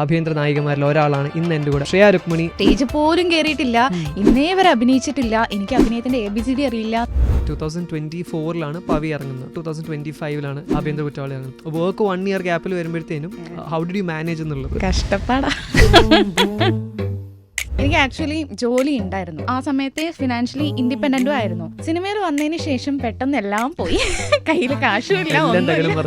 ആഭ്യന്തര നായികമാരിൽ ഒരാളാണ് ഇന്ന് എന്റെ കൂടെ. ശ്രേയ രുക്മിണി. സ്റ്റേജ് പോലും കയറിയിട്ടില്ല ഇന്നേ വരെ അഭിനയിച്ചിട്ടില്ല. എനിക്ക് അഭിനയത്തിന്റെ എ ബി സി ഡി അറിയില്ല. ടൂ തൗസൻഡ് ട്വന്റി ഫോറിലാണ് പവി ഇറങ്ങുന്നത്. ടൂ തൗസൻഡ് ട്വന്റി ഫൈവിലാണ് ആഭ്യന്തര കുറ്റവാളി ഇറങ്ങുന്നത്. വർക്ക് വൺ ഇയർ ഗ്യാപ്പിൽ വരുമ്പോഴത്തേനും ഹൗ ഡി യു മാനേജ് എന്നുള്ളത്? കഷ്ടപ്പാടാ. എനിക്ക് ആക്ച്വലി ജോലി ഉണ്ടായിരുന്നു ആ സമയത്ത് ഫിനാൻഷ്യലി ഇൻഡിപെൻഡന്റും ആയിരുന്നു. സിനിമയിൽ വന്നതിന് ശേഷം പെട്ടെന്ന് എല്ലാം പോയി. കയ്യിൽ കാശും ഇല്ല ഒന്നുമില്ല.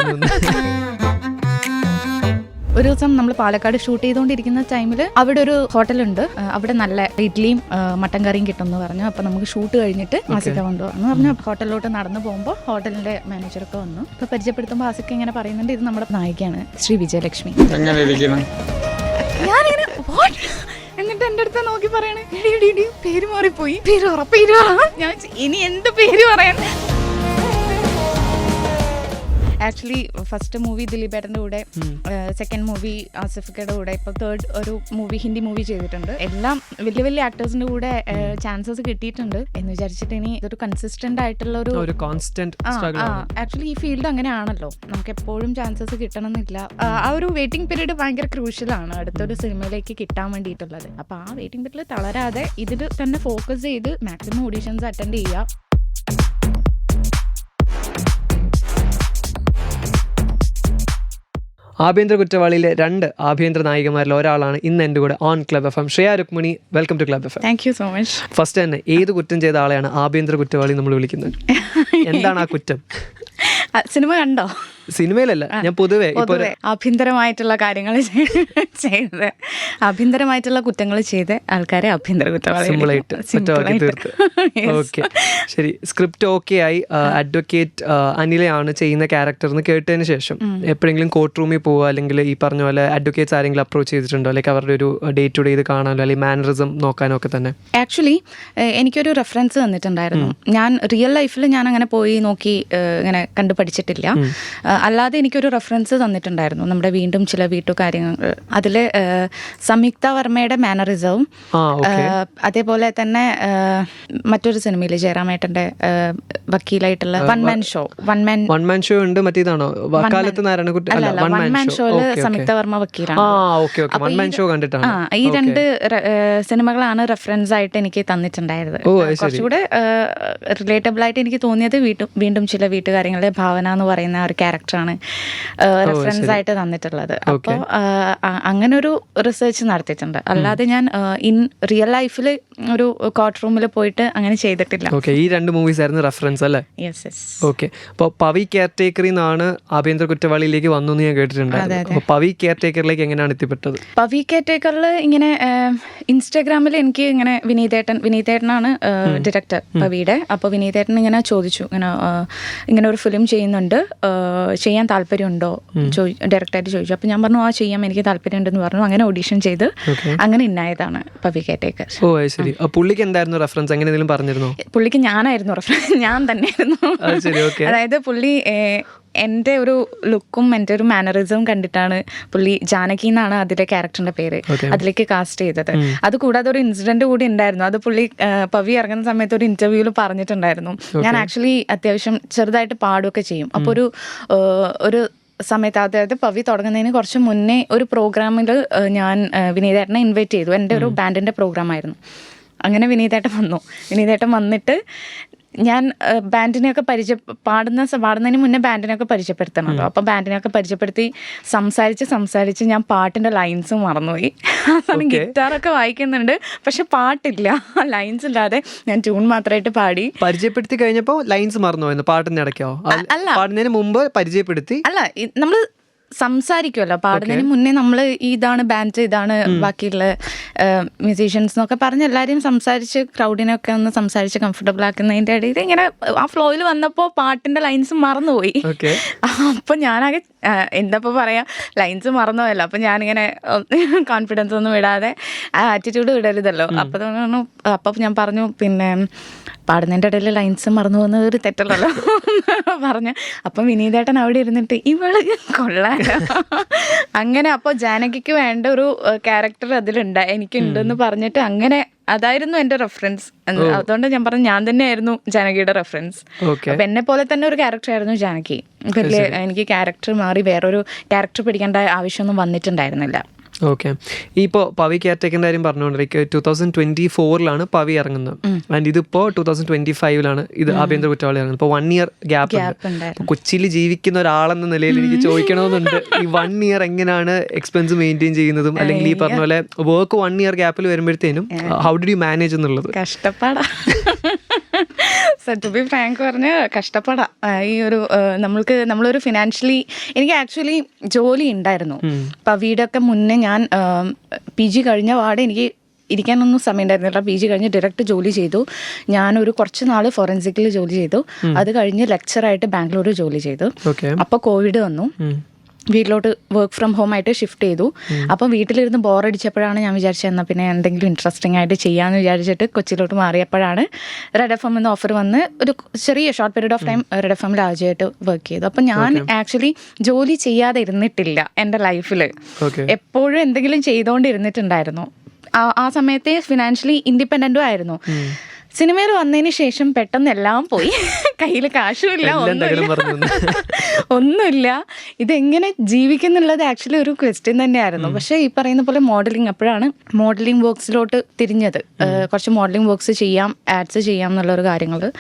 ഒരു ദിവസം നമ്മൾ പാലക്കാട് ഷൂട്ട് ചെയ്തുകൊണ്ടിരിക്കുന്ന ടൈമിൽ അവിടെ ഒരു ഹോട്ടലുണ്ട് അവിടെ നല്ല ഇഡ്ഡലിയും മട്ടൻ കറിയും കിട്ടും എന്ന് പറഞ്ഞു. അപ്പോൾ നമുക്ക് ഷൂട്ട് കഴിഞ്ഞിട്ട് ആസിക്ക കൊണ്ടുപോകാന്ന് പറഞ്ഞു. ഹോട്ടലിലോട്ട് നടന്നു പോകുമ്പോൾ ഹോട്ടലിന്റെ മാനേജറൊക്കെ വന്നു. അപ്പോൾ പരിചയപ്പെടുത്തുമ്പോൾ ആസിക്ക ഇങ്ങനെ പറയുന്നുണ്ട്. ഇത് നമ്മുടെ നായികയാണ് ശ്രീ വിജയലക്ഷ്മി? എന്നിട്ട് എന്റെ അടുത്ത് നോക്കി പറയണേ "എടി, എടി, എടി, പേര് മാറിപ്പോയി. പേര് പറ പേര് പറ ഞാൻ ഇനി എന്ത് പേര് പറയാൻ? ആക്ച്വലി ഫസ്റ്റ് മൂവി ദിലീപേട്ടന്റെ കൂടെ സെക്കൻഡ് മൂവി ആസിഫിക്കയുടെ കൂടെ ഇപ്പോൾ തേർഡ് ഒരു മൂവി ഹിന്ദി മൂവി ചെയ്തിട്ടുണ്ട്. എല്ലാം വലിയ വലിയ ആക്ടേഴ്സിന്റെ കൂടെ ചാൻസസ് കിട്ടിയിട്ടുണ്ട്. എന്ന് വിചാരിച്ചിട്ട് ഇനി ഇതൊരു കൺസിസ്റ്റന്റ് ആയിട്ടുള്ള ഒരു ഒരു കോൺസ്റ്റന്റ് ആക്ച്വലി ഈ ഫീൽഡ് അങ്ങനെയാണല്ലോ. നമുക്ക് എപ്പോഴും ചാൻസസ് കിട്ടണമെന്നില്ല. ആ, ആ ഒരു വെയിറ്റിംഗ് പീരീഡ് ഭയങ്കര ക്രൂഷ്യലാണ് അടുത്തൊരു സിനിമയിലേക്ക് കിട്ടാൻ വേണ്ടിയിട്ടുള്ളത്. അപ്പോൾ ആ വെയിറ്റിംഗ് പീരീഡിൽ തളരാതെ ഇതിൽ തന്നെ ഫോക്കസ് ചെയ്ത് മാക്സിമം ഓഡീഷൻസ് അറ്റൻഡ് ചെയ്യുക. ആഭ്യന്തര കുറ്റവാളിയിലെ രണ്ട് ആഭ്യന്തര നായികമാരിൽ ഒരാളാണ് ഇന്ന് എന്റെ കൂടെ on Club F M Shreya Rukmini welcome to Club F M thank you so much first തന്നെ ഏത് കുറ്റം ചെയ്ത ആളെയാണ് ആഭ്യന്തര കുറ്റവാളി നമ്മൾ വിളിക്കുന്നത്? എന്താണ് ആ കുറ്റം? സിനിമ കണ്ടോ? സിനിമയിലല്ല ഞാൻ പൊതുവേ പൊതുവെ ആഭ്യന്തരമായിട്ടുള്ള കാര്യങ്ങൾ ചെയ്ത് ആഭ്യന്തരമായിട്ടുള്ള കുറ്റങ്ങൾ ചെയ്ത് ആൾക്കാരെ ആഭ്യന്തര ഓക്കെ ശരി സ്ക്രിപ്റ്റ് ഓക്കെ ആയി അഡ്വക്കേറ്റ് അനിലയാണ് ചെയ്യുന്ന ക്യാരക്ടർ എന്ന് കേട്ടതിന് ശേഷം എപ്പോഴെങ്കിലും കോർട്ട് റൂമിൽ പോവുക അല്ലെങ്കിൽ ഈ പറഞ്ഞ പോലെ അഡ്വക്കേറ്റ്സ് ആരെങ്കിലും അപ്രോച്ച് ചെയ്തിട്ടുണ്ടോ? അല്ലെങ്കിൽ അവരുടെ ഒരു ഡേ ടു ഡേ ഇത് കാണാനോ അല്ലെങ്കിൽ മാനറിസം നോക്കാനോ ഒക്കെ തന്നെ? ആക്ച്വലി എനിക്കൊരു റെഫറൻസ് തന്നിട്ടുണ്ടായിരുന്നു. ഞാൻ റിയൽ ലൈഫിൽ ഞാൻ അങ്ങനെ പോയി നോക്കി ഇങ്ങനെ കണ്ടു പഠിച്ചിട്ടില്ല അല്ലാതെ എനിക്കൊരു റെഫറൻസ് തന്നിട്ടുണ്ടായിരുന്നു. നമ്മുടെ വീണ്ടും ചില വീട്ടു കാര്യങ്ങൾ അതിൽ സംയുക്ത വർമ്മയുടെ മാനറിസവും അതേപോലെ തന്നെ മറ്റൊരു സിനിമയിൽ ജയറാമേട്ടന്റെ വക്കീലായിട്ടുള്ള one man show one man one man show ഉണ്ട് മറ്റേതാണോ? വക്കാലത്ത് അല്ല വൺ മാൻ ഷോയിൽ സംയുക്ത വർമ്മ വക്കീലാണ്. ഷോ കണ്ടിട്ടാണ്. ഈ രണ്ട് സിനിമകളാണ് റെഫറൻസ് ആയിട്ട് എനിക്ക് തന്നിട്ടുണ്ടായത്. കുറച്ചുകൂടെ റിലേറ്റബിൾ ആയിട്ട് എനിക്ക് തോന്നിയത് വീണ്ടും വീണ്ടും ചില വീട്ടുകാര്യങ്ങളുടെ ഭാവന എന്ന് പറയുന്ന ഒരു ഒരു ക്യാരക്ടറാണ് റെഫറൻസ് ആയിട്ട് തന്നിട്ടുള്ളത്. അപ്പോൾ അങ്ങനെ ഒരു റിസർച്ച് നടത്തിയിട്ടുണ്ട്. അല്ലാതെ ഞാൻ ഇൻ റിയൽ ലൈഫിൽ ഒരു കോർട്ട് റൂമിൽ പോയിട്ട് അങ്ങനെ ചെയ്തിട്ടില്ല. ഓക്കെ ഈ രണ്ട് മൂവീസ് ആയിരുന്നു റെഫറൻസ് അല്ലേ? യെസ് യെസ് ഓക്കെ അപ്പോൾ പവി കെയർ ടേക്കറിൽ നിന്നാണ് ആഭ്യന്തര കുറ്റവാളിയിലേക്ക് വന്നു എന്ന് ഞാൻ കേട്ടിട്ടുണ്ടായിരുന്നു അപ്പോൾ പവി കെയർ ടേക്കറിലേക്ക് എങ്ങനെയാണ് എത്തിപ്പെട്ടത്? പവി കേറ്റേക്കറിൽ ഇങ്ങനെ ഇൻസ്റ്റാഗ്രാമിൽ എനിക്ക് ഇങ്ങനെ വിനീതേട്ടൻ വിനീതേട്ടനാണ് ഡയറക്ടർ പവിയുടെ. അപ്പോൾ വിനീതേട്ടൻ ഇങ്ങനെ ചോദിച്ചു ഇങ്ങനെ ഇങ്ങനെ ഒരു ഫിലിം ചെയ്യുന്നുണ്ട് ചെയ്യാൻ താല്പര്യമുണ്ടോ? ചോദി ഡയറക്ടറായിട്ട് ചോദിച്ചു. അപ്പോൾ ഞാൻ പറഞ്ഞു ആ ചെയ്യാം എനിക്ക് താല്പര്യമുണ്ടെന്ന് പറഞ്ഞു. അങ്ങനെ ഓഡീഷൻ ചെയ്ത് അങ്ങനെ ഇന്നായതാണ് പവി കേറ്റേക്കർ ഓ അത് ശരി. പുള്ളിക്ക് എന്തായിരുന്നു റെഫറൻസ് അങ്ങനെ എന്തെങ്കിലും പറഞ്ഞിരുന്നോ? പുള്ളിക്ക് ഞാനായിരുന്നു റെഫറൻസ് ഞാൻ തന്നെയായിരുന്നു. അതായത് പുള്ളി എന്റെ ഒരു ലുക്കും എന്റെ ഒരു മാനറിസവും കണ്ടിട്ടാണ് പുള്ളി ജാനകി എന്നാണ് അതിലെ ക്യാരക്ടറിന്റെ പേര് അതിലേക്ക് കാസ്റ്റ് ചെയ്തത്. അത് കൂടാതെ ഒരു ഇൻസിഡന്റ് കൂടി ഉണ്ടായിരുന്നു. അത് പുള്ളി പവി ഇറങ്ങുന്ന സമയത്ത് ഒരു ഇന്റർവ്യൂവിൽ പറഞ്ഞിട്ടുണ്ടായിരുന്നു. ഞാൻ ആക്ച്വലി അത്യാവശ്യം ചെറുതായിട്ട് പാടുകയൊക്കെ ചെയ്യും. അപ്പോൾ ഒരു ഒരു സമയത്ത് അതായത് പവി തുടങ്ങുന്നതിന് കുറച്ച് മുന്നേ ഒരു പ്രോഗ്രാമിൽ ഞാൻ വിനീതേട്ടനെ ഇൻവൈറ്റ് ചെയ്തു. എന്റെ ഒരു ബാൻഡിന്റെ പ്രോഗ്രാം ആയിരുന്നു. അങ്ങനെ വിനീതേട്ടൻ വന്നു. വിനീതേട്ടൻ വന്നിട്ട് ഞാൻ ബാൻഡിനെയൊക്കെ പരിചയ പാടുന്ന പാടുന്നതിന് മുന്നേ ബാൻഡിനെയൊക്കെ പരിചയപ്പെടുത്തണമല്ലോ അപ്പം ബാൻഡിനെയൊക്കെ പരിചയപ്പെടുത്തി സംസാരിച്ച് സംസാരിച്ച് ഞാൻ പാട്ടിന്റെ ലൈൻസ് മറന്നുപോയി. അതാണ് ഗിറ്റാറൊക്കെ വായിക്കുന്നുണ്ട്. പക്ഷെ പാട്ടില്ല. ലൈൻസ് ഇല്ലാതെ ഞാൻ ട്യൂൺ മാത്രമായിട്ട് പാടി. പരിചയപ്പെടുത്തി കഴിഞ്ഞപ്പോൾ ലൈൻസ് മറന്നു എന്ന് പാട്ടിന്റെ ഇടയ്ക്കോ അത് അല്ല. പാടുന്നതിന് മുമ്പ് പരിചയപ്പെടുത്തി? അല്ല നമ്മൾ സംസാരിക്കുമല്ലോ പാടുന്നതിന് മുന്നേ നമ്മൾ ഇതാണ് ബാൻഡ് ഇതാണ് ബാക്കിയുള്ള മ്യൂസീഷ്യൻസ് എന്നൊക്കെ പറഞ്ഞ് എല്ലാവരെയും സംസാരിച്ച് ക്രൗഡിനൊക്കെ ഒന്ന് സംസാരിച്ച് കംഫർട്ടബിൾ ആക്കുന്നതിന്റെ ഇടയിൽ ഇങ്ങനെ ആ ഫ്ലോയിൽ വന്നപ്പോൾ പാട്ടിന്റെ ലൈൻസ് മറന്നുപോയി. അപ്പം ഞാനാകെ എന്താ പറയാ ലൈൻസ് മറന്നുപോയല്ലോ അപ്പം ഞാനിങ്ങനെ കോൺഫിഡൻസ് ഒന്നും വിടാതെ ആ ആറ്റിറ്റ്യൂഡ് വിടരുതല്ലോ. അപ്പം തോന്നുന്നു അപ്പം ഞാൻ പറഞ്ഞു പിന്നെ പാടുന്നതിന്റെ ഇടയിൽ ലൈൻസ് മറന്നു പോകുന്നത് ഒരു തെറ്റല്ലല്ലോ. പറഞ്ഞു അപ്പം വിനീതേട്ടൻ അവിടെ ഇരുന്നിട്ട് ഇവൾ കൊള്ളാലോ. അങ്ങനെ അപ്പോൾ ജാനകിക്ക് വേണ്ട ഒരു ക്യാരക്ടർ അതിലുണ്ട്. എനിക്കുണ്ടെന്ന് പറഞ്ഞിട്ട് അങ്ങനെ അതായിരുന്നു എന്റെ റെഫറൻസ് അതുകൊണ്ട് ഞാൻ പറഞ്ഞു ഞാൻ തന്നെയായിരുന്നു ജാനകിയുടെ റെഫറൻസ് അപ്പൊ എന്നെ പോലെ തന്നെ ഒരു ക്യാരക്ടർ ആയിരുന്നു ജാനകി. എനിക്ക് ക്യാരക്ടർ മാറി വേറൊരു ക്യാരക്ടർ പിടിക്കേണ്ട ആവശ്യമൊന്നും വന്നിട്ടുണ്ടായിരുന്നില്ല. ഓക്കെ ഇപ്പോൾ പവി കെയർടേക്കിന്റെ കാര്യം പറഞ്ഞുകൊണ്ട് ലൈക്ക് ടൂ തൗസൻഡ് ട്വന്റി ഫോറിലാണ് പവി ഇറങ്ങുന്നത്. ആൻഡ് ഇതിപ്പോൾ ടൂ തൗസൻഡ് ട്വന്റി ഫൈവിലാണ് ഇത് ആഭ്യന്തര കുറ്റവാളി ഇറങ്ങുന്നത്. ഇപ്പോൾ വൺ ഇയർ ഗ്യാപ്പ് ഉണ്ട്. കൊച്ചിയിൽ ജീവിക്കുന്ന ഒരാളെന്ന നിലയിൽ എനിക്ക് ചോദിക്കണമെന്നുണ്ട്. ഈ വൺ ഇയർ എങ്ങനെയാണ് എക്സ്പെൻസ് മെയിന്റെയിൻ ചെയ്യുന്നതും? അല്ലെങ്കിൽ ഈ പറഞ്ഞ പോലെ വർക്ക് വൺ ഇയർ ഗ്യാപ്പിൽ വരുമ്പോഴത്തേനും ഹൗ ഡു യു മാനേജ് എന്നുള്ളത്? കഷ്ടപ്പാടാ. ടു ബി ഫ്രാങ്ക് പറഞ്ഞ കഷ്ടപ്പെടാം. ഈ ഒരു നമ്മൾക്ക് നമ്മളൊരു ഫിനാൻഷ്യലി എനിക്ക് ആക്ച്വലി ജോലി ഉണ്ടായിരുന്നു അപ്പം വീടൊക്കെ മുന്നേ ഞാൻ പി ജി കഴിഞ്ഞ പാടെ എനിക്ക് ഇരിക്കാനൊന്നും സമയം ഉണ്ടായിരുന്നില്ല പി ജി കഴിഞ്ഞ് ഡയറക്റ്റ് ജോലി ചെയ്തു. ഞാനൊരു കുറച്ച് നാൾ ഫോറൻസിക്കിൽ ജോലി ചെയ്തു. അത് കഴിഞ്ഞ് ലെക്ചറായിട്ട് ബാംഗ്ലൂർ ജോലി ചെയ്തു. അപ്പോൾ കോവിഡ് വന്നു. വീട്ടിലോട്ട് വർക്ക് ഫ്രം ഹോം ആയിട്ട് ഷിഫ്റ്റ് ചെയ്തു. അപ്പം വീട്ടിലിരുന്ന് ബോറടിച്ചപ്പോഴാണ് ഞാൻ വിചാരിച്ചത് എന്നാൽ പിന്നെ എന്തെങ്കിലും ഇൻട്രസ്റ്റിംഗ് ആയിട്ട് ചെയ്യാമെന്ന് വിചാരിച്ചിട്ട് കൊച്ചിയിലോട്ട് മാറിയപ്പോഴാണ് റെഡ് എഫ് എം എന്ന ഓഫർ വന്ന് ഒരു ചെറിയ short period of time red F എമ്മിൽ ആദ്യമായിട്ട് വർക്ക് ചെയ്തു. അപ്പം ഞാൻ ആക്ച്വലി ജോലി ചെയ്യാതെ ഇരുന്നിട്ടില്ല എന്റെ ലൈഫിൽ എപ്പോഴും എന്തെങ്കിലും ചെയ്തുകൊണ്ടിരുന്നിട്ടുണ്ടായിരുന്നു ആ ആ സമയത്തെ ഫിനാൻഷ്യലി ഇൻഡിപെൻഡന്റും ആയിരുന്നു. സിനിമയിൽ വന്നതിന് ശേഷം പെട്ടെന്ന് എല്ലാം പോയി. കയ്യിൽ കാശുമില്ല ഒന്നുമില്ല. ഇതെങ്ങനെ ജീവിക്കുന്നുള്ളത് ആക്ച്വലി ഒരു ക്വസ്റ്റ്യൻ തന്നെയായിരുന്നു. പക്ഷേ ഈ പറയുന്ന പോലെ മോഡലിംഗ് അപ്പോഴാണ് മോഡലിംഗ് വർക്ക്സിലോട്ട് തിരിഞ്ഞത്. കുറച്ച് മോഡലിംഗ് വർക്ക്സ് ചെയ്യാം ആഡ്സ് ചെയ്യാം എന്നുള്ളൊരു കാര്യങ്ങൾ.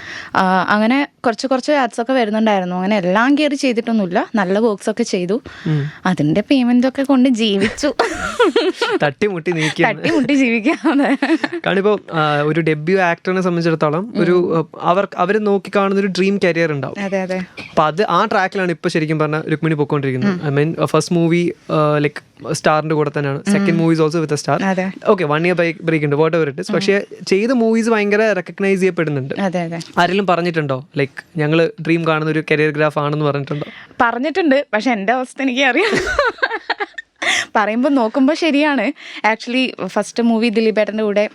അങ്ങനെ കുറച്ച് കുറച്ച് ആഡ്സ് ഒക്കെ വരുന്നുണ്ടായിരുന്നു. അങ്ങനെ എല്ലാം കയറി ചെയ്തിട്ടൊന്നുമില്ല. നല്ല വർക്ക്സ് ഒക്കെ ചെയ്തു. അതിന്റെ പേയ്മെന്റ് ഒക്കെ കൊണ്ട് ജീവിച്ചു. തട്ടിമുട്ടി തട്ടിമുട്ടി കാരണം ഇപ്പോൾ ഒരു ഡെബ്യൂ ആക്ടറിനെ സംബന്ധിച്ചിടത്തോളം ഒരു അവർ അവർ നോക്കി കാണുന്ന ഒരു ഡ്രീം കരിയർ ഉണ്ടാവും അപ്പൊ അത് ആ ട്രാക്കിലാണ് ഇപ്പൊ ശരിക്കും പറഞ്ഞ Rukmini പൊക്കോണ്ടിരിക്കുന്നത്. I mean first movie like സ്റ്റാറിന്റെ കൂടെ തന്നെയാണ്. Second movies also with star okay one year break ഉണ്ട് വാട്ട് എവർ ഇറ്റ് ഇസ് പക്ഷേ ചെയ്ത മൂവീസ് ഭയങ്കര റെക്കഗ്നൈസ് ചെയ്യപ്പെടുന്നുണ്ട്. ആരെങ്കിലും പറഞ്ഞിട്ടുണ്ടോ? ലൈക്ക് ഞങ്ങൾ ഡ്രീം കാണുന്ന ഒരു കരിയർ ഗ്രാഫ് ആണെന്ന് പറഞ്ഞിട്ടുണ്ടോ? പറഞ്ഞിട്ടുണ്ട് പക്ഷെ എന്റെ അവസ്ഥ എനിക്ക് അറിയാം പറയുമ്പോൾ നോക്കുമ്പോൾ ശരിയാണ്. ആക്ച്വലി ഫസ്റ്റ് മൂവി ദിലീപേട്ടന്റെ കൂടെ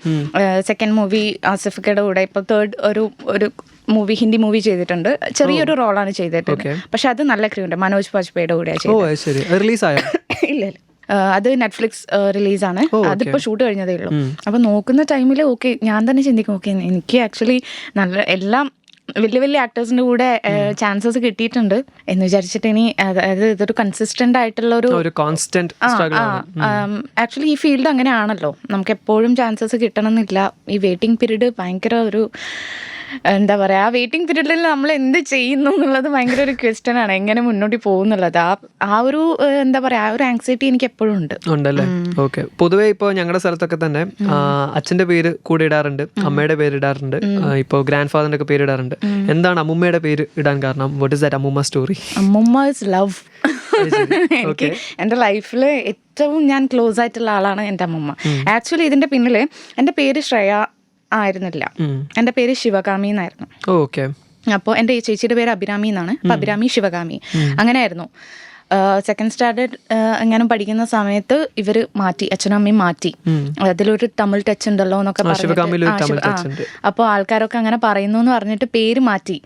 സെക്കൻഡ് മൂവി ആസിഫിക്കയുടെ കൂടെ ഇപ്പോൾ തേർഡ് ഒരു ഒരു മൂവി ഹിന്ദി മൂവി ചെയ്തിട്ടുണ്ട്. ചെറിയൊരു റോളാണ് ചെയ്തിട്ടുണ്ട് പക്ഷെ അത് നല്ല ക്രൂ ഉണ്ട്. മനോജ് വാജ്പേയിയുടെ കൂടെ ഇല്ല അത് നെറ്റ്ഫ്ലിക്സ് റിലീസാണ് അതിപ്പോൾ ഷൂട്ട് കഴിഞ്ഞതേ ഉള്ളൂ. അപ്പോൾ നോക്കുന്ന ടൈമിൽ ഓക്കെ ഞാൻ തന്നെ ചിന്തിക്കും. ഓക്കെ എനിക്ക് ആക്ച്വലി നല്ല എല്ലാം വലിയ വലിയ ആക്ടേഴ്സിന്റെ കൂടെ ചാൻസസ് കിട്ടിയിട്ടുണ്ട്. എന്ന് വിചാരിച്ചിട്ട് ഇനി അതായത് ഇതൊരു കൺസിസ്റ്റന്റ് ആയിട്ടുള്ള ഒരു കോൺസ്റ്റന്റ് ആക്ച്വലി ഈ ഫീൽഡ് അങ്ങനെയാണല്ലോ. നമുക്ക് എപ്പോഴും ചാൻസസ് കിട്ടണമെന്നില്ല. ഈ വെയിറ്റിംഗ് പീരീഡ് ഭയങ്കര ഒരു എന്താ പറയാ ആ വെയിറ്റിംഗ് പീരീഡിൽ നമ്മൾ എന്ത് ചെയ്യുന്നു എന്നുള്ളത് ഭയങ്കര ഒരു ക്വസ്റ്റ്യൻ ആണ്. എങ്ങനെ മുന്നോട്ട് പോകുന്നുള്ളത് ആ ആ ഒരു എന്താ പറയാ ആ ഒരു ആങ്സൈറ്റി എനിക്ക് എപ്പോഴും ഉണ്ട്. ഉണ്ടല്ലേ? ഓക്കെ പൊതുവേ ഇപ്പോൾ ഞങ്ങളുടെ സ്ഥലത്തൊക്കെ തന്നെ അച്ഛന്റെ പേര് കൂടെ ഇടാറുണ്ട് അമ്മയുടെ പേര് ഇടാറുണ്ട് ഇപ്പോൾ ഗ്രാൻഡ് ഫാദറിന്റെ ഒക്കെ പേര് ഇടാറുണ്ട്. എന്താണ് അമ്മുമ്മയുടെ പേര് ഇടാൻ കാരണം? വാട്ട് ഇസ് ദാറ്റ് അമ്മുമ്മ സ്റ്റോറി അമ്മൂമ്മ ഇസ് ലവ് എനിക്ക് എന്റെ ലൈഫിൽ ഏറ്റവും ഞാൻ ക്ലോസ് ആയിട്ടുള്ള ആളാണ് എന്റെ അമ്മൂമ്മ. ആക്ച്വലി ഇതിന്റെ പിന്നിൽ എന്റെ പേര് ശ്രേയ ആയിരുന്നില്ല. എന്റെ പേര് ശിവകാമി എന്നായിരുന്നു. ഓക്കെ. അപ്പോൾ എന്റെ ഈ ചേച്ചിയുടെ പേര് അഭിരാമി എന്നാണ്. അഭിരാമി ശിവകാമി. അങ്ങനെയായിരുന്നു. സെക്കൻഡ് സ്റ്റാൻഡേർഡ് എങ്ങനെ പഠിക്കുന്ന സമയത്ത് ഇവർ മാറ്റി അച്ഛനും അമ്മയും മാറ്റി. അതിലൊരു തമിഴ് ടച്ച് ഉണ്ടല്ലോ എന്നൊക്കെ പറഞ്ഞിട്ട്. അപ്പോൾ ആൾക്കാരൊക്കെ അങ്ങനെ പറയുന്നു എന്ന് പറഞ്ഞിട്ട് പേര് മാറ്റി.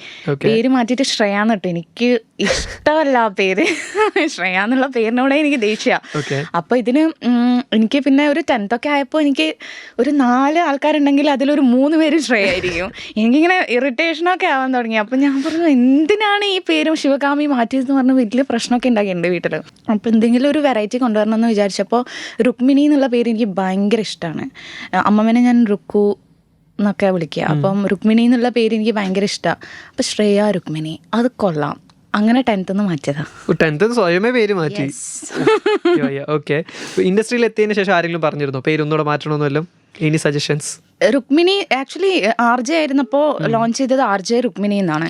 പേര് മാറ്റിയിട്ട് ശ്രേയാന്ന് കേട്ടോ എനിക്ക് ഇഷ്ടമല്ല ആ പേര്. ശ്രേയ എന്നുള്ള പേരിനോടെ എനിക്ക് ദേഷ്യ. അപ്പൊ ഇതിന് എനിക്ക് പിന്നെ ഒരു ടെൻത്ത് ഒക്കെ ആയപ്പോൾ എനിക്ക് ഒരു നാല് ആൾക്കാരുണ്ടെങ്കിൽ അതിലൊരു മൂന്ന് പേര് ശ്രേയ ആയിരിക്കും എനിക്കിങ്ങനെ ഇറിറ്റേഷനൊക്കെ ആവാൻ തുടങ്ങി. അപ്പൊ ഞാൻ പറഞ്ഞു എന്തിനാണ് ഈ പേരും ശിവകാമി മാറ്റിയതെന്ന് പറഞ്ഞ വലിയ പ്രശ്നമൊക്കെ ഉണ്ടാക്കി. എന്റെ വീട്ടിൽ അപ്പോൾ എന്തെങ്കിലും ഒരു വെറൈറ്റി കൊണ്ടുവരണം എന്ന് വിചാരിച്ചപ്പോൾ രുക്മിണി എന്നുള്ള പേര് എനിക്ക് ഭയങ്കര ഇഷ്ടമാണ് അമ്മമ്മനെ ഞാൻ റുക്കു എന്നൊക്കെ വിളിക്കുക. അപ്പം രുക്മിണി എന്നുള്ള പേര് എനിക്ക് ഭയങ്കര ഇഷ്ടമാണ് അപ്പം ശ്രേയ രുക്മിണി അത് കൊള്ളാം. അങ്ങനെ ടെൻത്ത് നിന്ന് മാറ്റിയതാ. ടെൻത്ത് സ്വയമേ പേര് മാറ്റി. ഓക്കെ. ഇൻഡസ്ട്രിയിൽ എത്തിയതിനു ശേഷം ആരെങ്കിലും പറഞ്ഞിരുന്നു? പേര് ഒന്നുകൂടെ മാറ്റണമെന്നല്ലോ any suggestions Rukmini actually R J ആയിരുന്നപ്പോ launch ചെയ്തത് ആർ ജെ രുക്മിണി എന്നാണ്.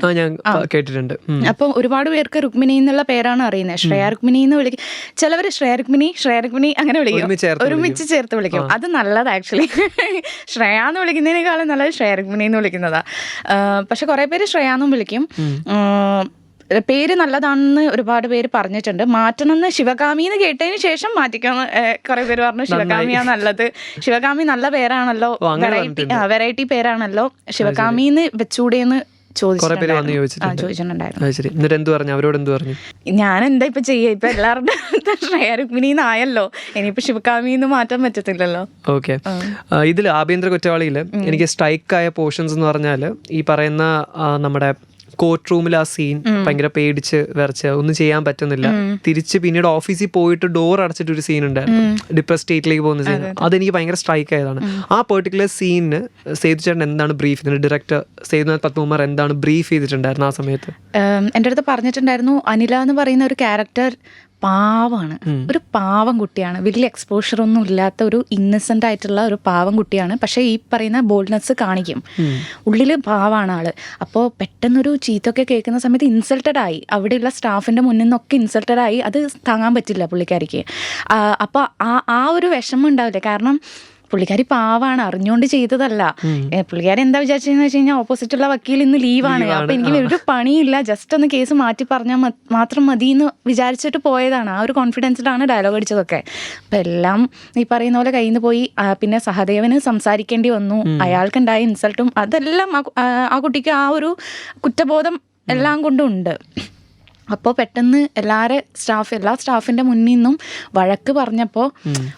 കേട്ടിട്ടുണ്ട്. അപ്പൊ ഒരുപാട് പേർക്ക് രുക്മിണി എന്നുള്ള പേരാണ് അറിയുന്നത്. ശ്രേയ രുക്മിണി എന്ന് വിളിക്കും ചിലവർ ശ്രേയ രുക്മിണി ശ്രേയ രുക്മിണി അങ്ങനെ വിളിക്കും. ഒരുമിച്ച് ചേർത്ത് വിളിക്കും. അത് നല്ലത് ആക്ച്വലി ശ്രേയ എന്ന് വിളിക്കുന്നതിനേക്കാളും നല്ലത് ശ്രേയ രുക്മിണി എന്ന് വിളിക്കുന്നതാ. പക്ഷെ കുറെ പേര് ശ്രേയ എന്നും വിളിക്കും. പേര് നല്ലതാണെന്ന് ഒരുപാട് പേര് പറഞ്ഞിട്ടുണ്ട്. മാറ്റണം എന്ന് ശിവകാമി എന്ന് കേട്ടതിന് ശേഷം മാറ്റിക്കാന്ന് കുറെ പേര് പറഞ്ഞു ശിവകാമിയാ നല്ലത്. ശിവകാമി നല്ല പേരാണല്ലോ. വെറൈറ്റി വെറൈറ്റി പേരാണല്ലോ. ശിവകാമി എന്ന് വെച്ചൂടെന്ന് ഞാൻ എന്താ ഇപ്പൊ ചെയ്യാ? ഇപ്പൊ എല്ലാവരുടെ ശ്രേയ രുക്മിണി ആയല്ലോ. ഇനിയിപ്പോ ശിവകാമി എന്ന് മാറ്റാൻ പറ്റത്തില്ലല്ലോ. ഓക്കെ. ഇതിൽ ആഭ്യന്തര കുറ്റവാളിയിൽ എനിക്ക് സ്ട്രൈക്ക് ആയ പോർഷൻസ് എന്ന് പറഞ്ഞാൽ ഈ പറയുന്ന നമ്മുടെ കോർട്ട് റൂമിൽ ആ സീൻ ഭയങ്കര പേടിച്ച് വിറച്ച്. ഒന്നും ചെയ്യാൻ പറ്റുന്നില്ല. തിരിച്ച് പിന്നീട് ഓഫീസിൽ പോയിട്ട് ഡോർ അടച്ചിട്ട് ഒരു സീൻ ഉണ്ടായിരുന്നു. ഡിപ്രസ് സ്റ്റേറ്റിലേക്ക് പോകുന്ന സീൻ അതെനിക്ക് ഭയങ്കര സ്ട്രൈക്ക് ആയതാണ്. ആ പെർട്ടിക്കുലർ സീനിന് സേതു ചേട്ടൻ എന്താണ് ബ്രീഫ് ചെയ്തത്? ഡയറക്ടർ സേതുനാഥ് പത്മകുമാർ എന്താണ് ബ്രീഫ് ചെയ്തിട്ടുണ്ടായിരുന്നു ആ സമയത്ത്? എന്റെ എന്റെ അടുത്ത് പറഞ്ഞിട്ടുണ്ടായിരുന്നു അനില എന്ന് പറയുന്ന ഒരു ക്യാരക്ടർ പാവാണ്. ഒരു പാവം കുട്ടിയാണ്. വലിയ എക്സ്പോഷർ ഒന്നും ഇല്ലാത്ത ഒരു ഇന്നസെന്റ് ആയിട്ടുള്ള ഒരു പാവം കുട്ടിയാണ്. പക്ഷേ ഈ പറയുന്ന ബോൾഡ്നെസ് കാണിക്കും. ഉള്ളിൽ പാവാണ് ആൾ. അപ്പോ പെട്ടെന്നൊരു ചീത്തൊക്കെ കേൾക്കുന്ന സമയത്ത് ഇൻസൾട്ടഡ് ആയി. അവിടെയുള്ള സ്റ്റാഫിന്റെ മുന്നിൽ നിന്നൊക്കെ ഇൻസൾട്ടഡ് ആയി. അത് താങ്ങാൻ പറ്റില്ല പുള്ളിക്കാരിക്ക്. അപ്പോൾ ആ ആ ഒരു വിഷമം ഉണ്ടാവില്ല? കാരണം പുള്ളിക്കാരി പാവാണ് അറിഞ്ഞുകൊണ്ട് ചെയ്തതല്ല. പുള്ളിക്കാരി എന്താ വിചാരിച്ചതെന്ന് വെച്ച് കഴിഞ്ഞാൽ ഓപ്പോസിറ്റുള്ള വക്കീൽ ഇന്ന് ലീവാണ് അപ്പൊ എനിക്ക് ഒരു പണിയില്ല. ജസ്റ്റ് ഒന്ന് കേസ് മാറ്റി പറഞ്ഞാൽ മാത്രം മതി എന്ന് വിചാരിച്ചിട്ട് പോയതാണ്. ആ ഒരു കോൺഫിഡൻസിലാണ് ഡയലോഗ് അടിച്ചതൊക്കെ. അപ്പൊ എല്ലാം ഈ പറയുന്ന പോലെ കയ്യിൽ നിന്ന് പോയി പിന്നെ സഹദേവന് സംസാരിക്കേണ്ടി വന്നു. അയാൾക്കുണ്ടായ ഇൻസൾട്ടും അതെല്ലാം ആ കുട്ടിക്ക് ആ ഒരു കുറ്റബോധം എല്ലാം കൊണ്ടും ഉണ്ട്. അപ്പോൾ പെട്ടെന്ന് എല്ലാവരെ സ്റ്റാഫ് എല്ലാ സ്റ്റാഫിന്റെ മുന്നിൽ നിന്നും വഴക്ക് പറഞ്ഞപ്പോൾ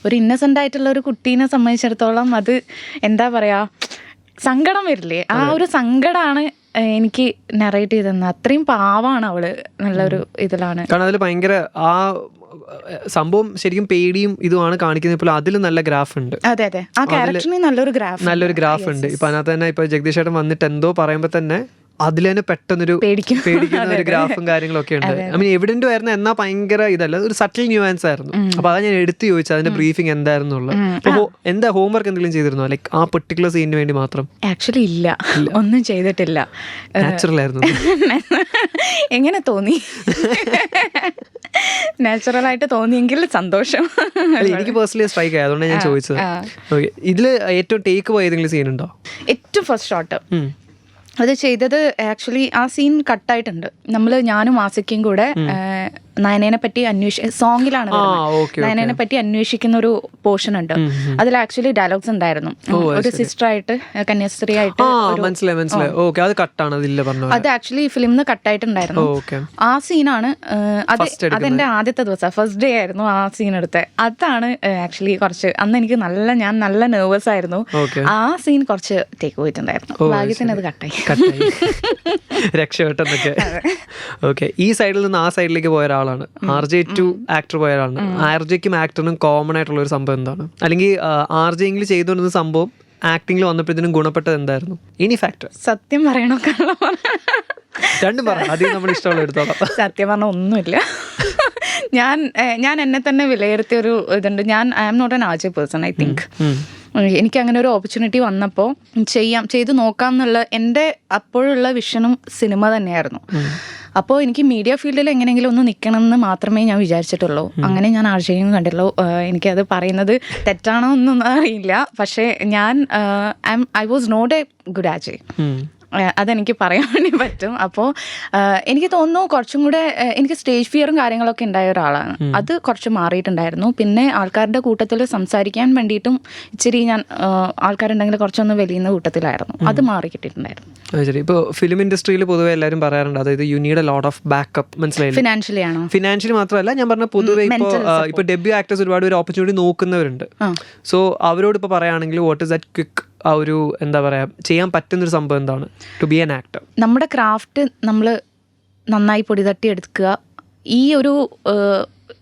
ഒരു ഇന്നസെന്റ് ആയിട്ടുള്ള ഒരു കുട്ടീനെ സംബന്ധിച്ചിടത്തോളം അത് എന്താ പറയുക സങ്കടം വരില്ലേ? ആ ഒരു സങ്കടമാണ് എനിക്ക് നറേറ്റ് ചെയ്തെന്ന് അത്രയും പാവാണ് അവൾ നല്ലൊരു ഇതിലാണ്. കാരണം അതിൽ ഭയങ്കര ആ സംഭവം ശരിക്കും പേടിയും ഇതുമാണ് കാണിക്കുന്നത്. ഇപ്പോൾ അതിൽ നല്ല ഗ്രാഫ് ഉണ്ട്. അതെ അതെ. ആ ക്യാരക്ടറിന് നല്ലൊരു ഗ്രാഫ് നല്ലൊരു ഗ്രാഫ് ഉണ്ട്. ഇപ്പൊ അതിനകത്ത് തന്നെ ഇപ്പൊ ജഗദീഷ് ചേട്ടൻ വന്നിട്ട് എന്തോ പറയുമ്പോ തന്നെ അതിൽ തന്നെ പെട്ടെന്നൊരു പേടിക്കുന്ന ഒരു ഗ്രാഫും കാര്യങ്ങളൊക്കെ ഉണ്ട്. ഐ മീൻ എവിഡന്റ് ആയിരുന്നു എന്നാ ഭയങ്കര ഇതല്ല. ഒരു സട്ടിൽ ന്യൂവാൻസ് ആയിരുന്നു. അപ്പൊ അതാ ഞാൻ എടുത്തു ചോദിച്ചത് അതിന്റെ ബ്രീഫിംഗ് എന്തായിരുന്നു അപ്പൊ എന്താ ഹോംവർക്ക് എന്തെങ്കിലും ചെയ്തിരുന്നോ? ലൈക് ആ പെർട്ടിക്കുലർ സീനിന് വേണ്ടി മാത്രം? ആക്ച്വലി ഇല്ല. ഒന്നും ചെയ്തിട്ടില്ല. നാച്ചുറൽ ആയിരുന്നു. എങ്ങനെ തോന്നി? നാച്ചുറൽ ആയിട്ട് തോന്നിയെങ്കിൽ സന്തോഷം. എനിക്ക് പേഴ്സണലി സ്ട്രൈക്ക് ആയി. അതുകൊണ്ടാണ് ഞാൻ ചോദിച്ചത്. ഓക്കെ ഇതിൽ ഏറ്റവും ടേക്ക് പോയ ഏതെങ്കിലും സീൻ ഉണ്ടോ? ഏറ്റവും ഫസ്റ്റ് ഷോട്ട്. അത് ചെയ്തത് ആക്ച്വലി ആ സീൻ കട്ടായിട്ടുണ്ട്. നമ്മൾ ഞാനും ആസിക്കും കൂടെ നയനേനെ പറ്റി അന്വേഷി സോങ്ങിലാണ് നയനേനെ പറ്റി അന്വേഷിക്കുന്ന ഒരു പോർഷൻ ഉണ്ട് അതിൽ ആക്ച്വലി ഡയലോഗ്സ് ഉണ്ടായിരുന്നു. ഒരു സിസ്റ്റർ ആയിട്ട് കന്യാസ്ത്രീ ആയിട്ട് മനസ്സിലായി മനസ്സിലായി. ഓക്കെ അത് കട്ടാണ് അതില്ല പറഞ്ഞ അത് ആക്ച്വലി ഫിലിമിന്ന് കട്ടായിട്ടുണ്ടായിരുന്നു. ഓക്കെ. ആ സീനാണ് അത് അതെന്റെ ആദ്യത്തെ ദിവസം ഫസ്റ്റ് ഡേ ആയിരുന്നു ആ സീൻ എടുത്തത് അതാണ് ആക്ച്വലി കുറച്ച് അന്ന് എനിക്ക് നല്ല ഞാൻ നല്ല നെർവസ് ആയിരുന്നു. ആ സീൻ കുറച്ച് ടേക്ക് പോയിട്ടുണ്ടായിരുന്നു. ഭാഗ്യത്തിന് അത് കട്ടായി. രക്ഷപ്പെട്ടെന്നൊക്കെ. ഓക്കെ ഈ സൈഡിൽ നിന്ന് ആ സൈഡിലേക്ക് പോയ ഒരാളാണ് ആർ ജെ ടു ആക്ടർ പോയ ആളാണ് ആർ ജെക്കും ആക്ടറിനും കോമൺ ആയിട്ടുള്ള ഒരു സംഭവം എന്താണ്? അല്ലെങ്കിൽ ആർ ജെ എങ്കിലും ചെയ്തുകൊണ്ടിരുന്ന സംഭവം ആക്ടിംഗിൽ വന്നപ്പോഴത്തേനും ഗുണപ്പെട്ടത് എന്തായിരുന്നു? ഇനി ഫാക്ടർ സത്യം പറയണോ? രണ്ടും പറ. അധികം നമ്മൾ ഇഷ്ടമുള്ള എടുത്തോളാം. സത്യം പറഞ്ഞ ഒന്നുമില്ല. ഞാൻ ഞാൻ എന്നെ തന്നെ വിലയിരുത്തിയ ഒരു ഇതുണ്ട്. ഞാൻ I am not an age person I think എനിക്ക് അങ്ങനെ ഒരു ഓപ്പർച്യൂണിറ്റി വന്നപ്പോൾ ചെയ്യാം ചെയ്ത് നോക്കാം എന്നുള്ള എന്റെ അപ്പോഴുള്ള വിഷനും സിനിമ തന്നെയായിരുന്നു. അപ്പോൾ എനിക്ക് മീഡിയ ഫീൽഡിൽ എങ്ങനെയെങ്കിലും ഒന്ന് നിൽക്കണം എന്ന് മാത്രമേ ഞാൻ വിചാരിച്ചിട്ടുള്ളൂ. അങ്ങനെ ഞാൻ ആശയം കണ്ടുള്ളൂ ഏഹ് എനിക്കത് പറയുന്നത് തെറ്റാണോ എന്നൊന്നും അറിയില്ല. പക്ഷേ ഞാൻ I was not a good Ajay അതെനിക്ക് പറയാൻ വേണ്ടി പറ്റും. അപ്പോൾ എനിക്ക് തോന്നുന്നു കുറച്ചും കൂടെ എനിക്ക് സ്റ്റേജ് ഫിയറും കാര്യങ്ങളൊക്കെ ഉണ്ടായ ഒരാളാണ്. അത് കുറച്ച് മാറിയിട്ടുണ്ടായിരുന്നു. പിന്നെ ആൾക്കാരുടെ കൂട്ടത്തിൽ സംസാരിക്കാൻ വേണ്ടിയിട്ടും ഇച്ചിരി ഞാൻ ആൾക്കാരുണ്ടെങ്കിൽ കുറച്ചൊന്ന് വലിയുന്ന കൂട്ടത്തിലായിരുന്നു. അത് മാറി കിട്ടിയിട്ടുണ്ടായിരുന്നു ശരി. ഇപ്പോൾ ഫിലിം ഇൻഡസ്ട്രിയിൽ പൊതുവെ എല്ലാവരും പറയാറുണ്ട് അതായത് you need a lot of backup മനസ്സിലായി ഫിനാൻഷ്യലി ആണോ? ഫിനാൻഷ്യലി മാത്രമല്ല ഞാൻ പറഞ്ഞ പൊതുവെ ഇപ്പോൾ ഇപ്പോൾ ഡെബ്യൂ ആക്ടേഴ്സ് ഒരുപാട് പേര് ഓപ്പർച്യൂണിറ്റി നോക്കുന്നവരുണ്ട്. സോ അവരോട് ഇപ്പോൾ പറയുകയാണെങ്കിൽ വാട്ട് ഇസ് ദാറ്റ് ക്വിക്ക് ആ ഒരു എന്താ പറയുക ചെയ്യാൻ പറ്റുന്നൊരു സംഭവം എന്താണ്? ടു ബി ആൻ ആക്ടർ നമ്മുടെ ക്രാഫ്റ്റ് നമ്മൾ നന്നായി പൊടി തട്ടി എടുക്കുക. ഈ ഒരു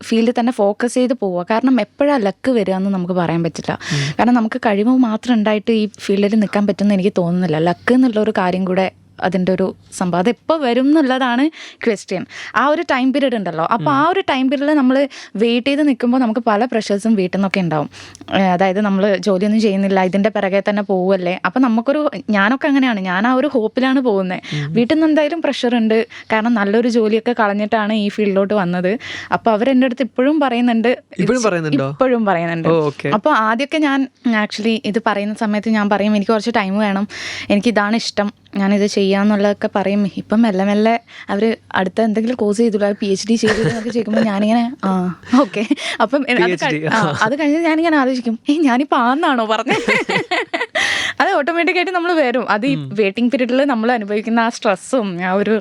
ഫീൽഡിൽ തന്നെ ഫോക്കസ് ചെയ്ത് പോവുക. കാരണം എപ്പോഴാ ലക്ക് വരിക എന്ന് നമുക്ക് പറയാൻ പറ്റില്ല. കാരണം നമുക്ക് കഴിവ് മാത്രം ഉണ്ടായിട്ട് ഈ ഫീൽഡിൽ നിൽക്കാൻ പറ്റുമെന്ന് എനിക്ക് തോന്നുന്നില്ല. ലക്ക് എന്നുള്ള ഒരു കാര്യം കൂടെ അതിന്റെ ഒരു സംഭവം. അത് എപ്പോൾ വരും എന്നുള്ളതാണ് ക്വസ്റ്റ്യൻ ആ ഒരു ടൈം പീരീഡ് ഉണ്ടല്ലോ. അപ്പോൾ ആ ഒരു ടൈം പീരീഡിൽ നമ്മൾ വെയിറ്റ് ചെയ്ത് നിൽക്കുമ്പോൾ നമുക്ക് പല പ്രഷേഴ്സും വീട്ടിൽ നിന്നൊക്കെ ഉണ്ടാവും. അതായത് നമ്മൾ ജോലിയൊന്നും ചെയ്യുന്നില്ല ഇതിന്റെ പിറകെ തന്നെ പോവല്ലേ. അപ്പം നമുക്കൊരു ഞാനൊക്കെ അങ്ങനെയാണ്. ഞാൻ ആ ഒരു ഹോപ്പിലാണ് പോകുന്നത് വീട്ടിൽ നിന്ന് എന്തായാലും പ്രഷർ ഉണ്ട്. കാരണം നല്ലൊരു ജോലിയൊക്കെ കളഞ്ഞിട്ടാണ് ഈ ഫീൽഡിലോട്ട് വന്നത്. അപ്പോൾ അവരെന്റെ അടുത്ത് ഇപ്പോഴും പറയുന്നുണ്ട്. ഇപ്പോഴും പറയുന്നുണ്ടോ? ഇപ്പോഴും പറയുന്നുണ്ട്. അപ്പോൾ ആദ്യമൊക്കെ ഞാൻ ആക്ച്വലി ഇത് പറയുന്ന സമയത്ത് ഞാൻ പറയും എനിക്ക് കുറച്ച് ടൈം വേണം. എനിക്ക് ഇതാണ് ഇഷ്ടം. ഞാനിത് ചെയ്യാന്നുള്ളതൊക്കെ പറയും. ഇപ്പം മെല്ലെ മെല്ലെ അവർ അടുത്ത എന്തെങ്കിലും കോഴ്സ് ചെയ്തില്ല പി എച്ച് ഡി ചെയ്തു എന്നൊക്കെ ചോദിക്കുമ്പോൾ ഞാനിങ്ങനെ ആ ഓക്കെ. അപ്പം അത് കഴിഞ്ഞ് ഞാനിങ്ങനെ ആലോചിക്കും. ഏയ് ഞാനിപ്പോൾ ആന്നാണോ പറഞ്ഞത് അത് ഓട്ടോമാറ്റിക്കായിട്ട് നമ്മൾ വരും. അത് ഈ വെയിറ്റിംഗ് പീരീഡിൽ നമ്മൾ അനുഭവിക്കുന്ന ആ സ്ട്രെസ്സും ആ ഒരു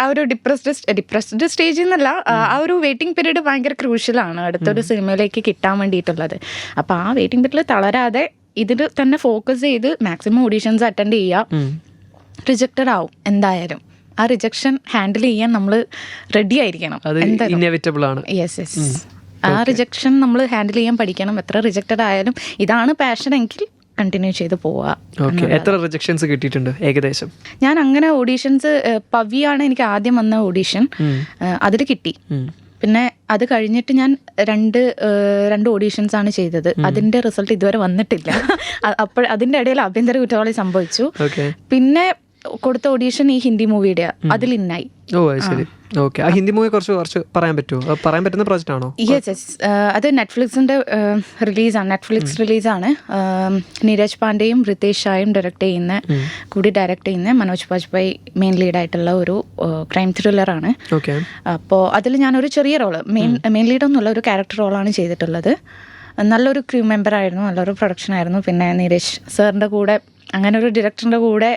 ആ ഒരു ഡിപ്രസ്ഡ് ഡിപ്രസ്ഡ് സ്റ്റേജിൽ നിന്നല്ല ആ ആ ഒരു വെയിറ്റിംഗ് പീരീഡ് ഭയങ്കര ക്രൂഷ്യലാണ് അടുത്തൊരു സിനിമയിലേക്ക് കിട്ടാൻ വേണ്ടിയിട്ടുള്ളത്. അപ്പോൾ ആ വെയിറ്റിംഗ് പീരീഡിൽ തളരാതെ ഇതിൽ തന്നെ ഫോക്കസ് ചെയ്ത് മാക്സിമം ഓഡീഷൻസ് അറ്റൻഡ് ചെയ്യുക റിജക്റ്റഡ് ആവും എന്തായാലും. ആ റിജക്ഷൻ ഹാൻഡിൽ ചെയ്യാൻ നമ്മൾ റെഡി ആയിരിക്കണം. ആണ്. യെസ് യെസ് ആ റിജക്ഷൻ നമ്മൾ ഹാൻഡിൽ ചെയ്യാൻ പഠിക്കണം. എത്ര റിജക്റ്റഡ് ആയാലും ഇതാണ് പാഷൻ എങ്കിൽ കണ്ടിന്യൂ ചെയ്ത് പോവുക എത്ര റിജക്ഷൻസ് കിട്ടിയിട്ടുണ്ട് ഏകദേശം? ഞാൻ അങ്ങനെ ഓഡീഷൻസ് പവിയാണ് എനിക്ക് ആദ്യം വന്ന ഓഡീഷൻ അതിൽ കിട്ടി. പിന്നെ അത് കഴിഞ്ഞിട്ട് ഞാൻ രണ്ട് രണ്ട് ഓഡീഷൻസ് ആണ് ചെയ്തത്. അതിന്റെ റിസൾട്ട് ഇതുവരെ വന്നിട്ടില്ല. അപ്പോൾ അതിന്റെ ഇടയിൽ ആഭ്യന്തര കുറ്റവാളി സംഭവിച്ചു. പിന്നെ കൊടുത്ത ഓഡീഷൻ ഈ ഹിന്ദി മൂവിയുടെ അതിൽ ഇന്നായി. ഓ അത് ശരി. ഓക്കെ ആ ഹിന്ദി മൂവി കുറച്ച് കുറച്ച് പറയാൻ പറ്റുമോ? പറയാൻ പറ്റുന്ന പ്രോജക്റ്റ് ആണോ? യെസ് യെസ് അത് നെറ്റ്ഫ്ലിക്സിന്റെ റിലീസാണ് നെറ്റ്ഫ്ലിക്സ് റിലീസാണ് നീരജ് പാണ്ഡെയും റിതേഷ് ഷായും ഡയറക്റ്റ് ചെയ്യുന്ന കൂടി ഡയറക്റ്റ് ചെയ്യുന്ന മനോജ് ബാജ്പായ് മെയിൻ ലീഡായിട്ടുള്ള ഒരു ക്രൈം ത്രില്ലറാണ് ഓക്കെ അപ്പോൾ അതിൽ ഞാനൊരു ചെറിയ റോൾ മെയിൻ മെയിൻ ലീഡൊന്നുമല്ല ഒരു ക്യാരക്ടർ റോളാണ് ചെയ്തിട്ടുള്ളത്. നല്ലൊരു ക്രൂ മെമ്പർ ആയിരുന്നു നല്ലൊരു പ്രൊഡക്ഷൻ ആയിരുന്നു. പിന്നെ നീരജ് സാറിന്റെ കൂടെ അങ്ങനെ ഒരു ഡയറക്ടറിന്റെ കൂടെ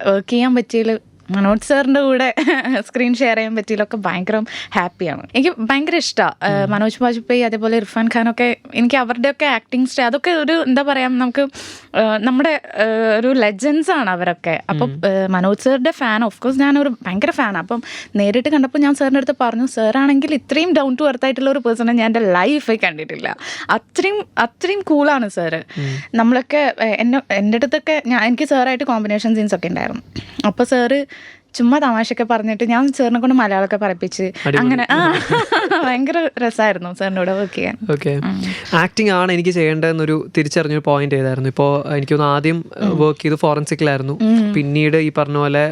വർക്ക് ചെയ്യാൻ പറ്റിയതിൽ മനോജ് സാറിന്റെ കൂടെ സ്ക്രീൻ ഷെയർ ചെയ്യാൻ പറ്റിയതിലൊക്കെ ഭയങ്കര ഹാപ്പിയാണ് എനിക്ക് ഭയങ്കര ഇഷ്ടമാണ് മനോജ് ബാജ്പേയി അതേപോലെ ഇർഫാൻ ഖാനൊക്കെ എനിക്ക് അവരുടെയൊക്കെ ആക്ടിങ് സ്റ്റേ അതൊക്കെ ഒരു എന്താ പറയുക നമുക്ക് നമ്മുടെ ഒരു ലെജൻസ് ആണ് അവരൊക്കെ. അപ്പം മനോജ് സാറിന്റെ ഫാൻ ഓഫ് കോഴ്സ് ഞാനൊരു ഭയങ്കര ഫാനാണ് അപ്പം നേരിട്ട് കണ്ടപ്പോൾ ഞാൻ സാറിന്റെ അടുത്ത് പറഞ്ഞു സാറാണെങ്കിൽ ഇത്രയും ഡൗൺ ടു എർത്ത് ആയിട്ടുള്ള ഒരു പേഴ്സണെ ഞാൻ എന്റെ ലൈഫിൽ കണ്ടിട്ടില്ല. അത്രയും അത്രയും കൂളാണ് സാറ്. നമ്മളൊക്കെ എന്നെ എന്റെ അടുത്തൊക്കെ ഞാൻ എനിക്ക് സാറായിട്ട് കോമ്പിനേഷൻ സീൻസ് ഒക്കെ ഉണ്ടായിരുന്നു. അപ്പോൾ സാറ് ചുമ്മാ തമാശയൊക്കെ പറഞ്ഞിട്ട് ഞാൻ സാറിനെ കൊണ്ട് മലയാളമൊക്കെ പറപ്പിച്ച് അങ്ങനെ ആ ഭയങ്കര രസമായിരുന്നു സാറിന്റെ കൂടെ വർക്ക് ചെയ്യാൻ. ഓക്കെ ആക്ടിങ് ആണ് എനിക്ക് ചെയ്യേണ്ടതെന്നൊരു തിരിച്ചറിഞ്ഞൊരു പോയിന്റ് ഏതായിരുന്നു? ഇപ്പോൾ എനിക്ക് തോന്നുന്നു ആദ്യം വർക്ക് ചെയ്ത് ഫോറൻസിക്കിലായിരുന്നു പിന്നീട് ഈ പറഞ്ഞ പോലെ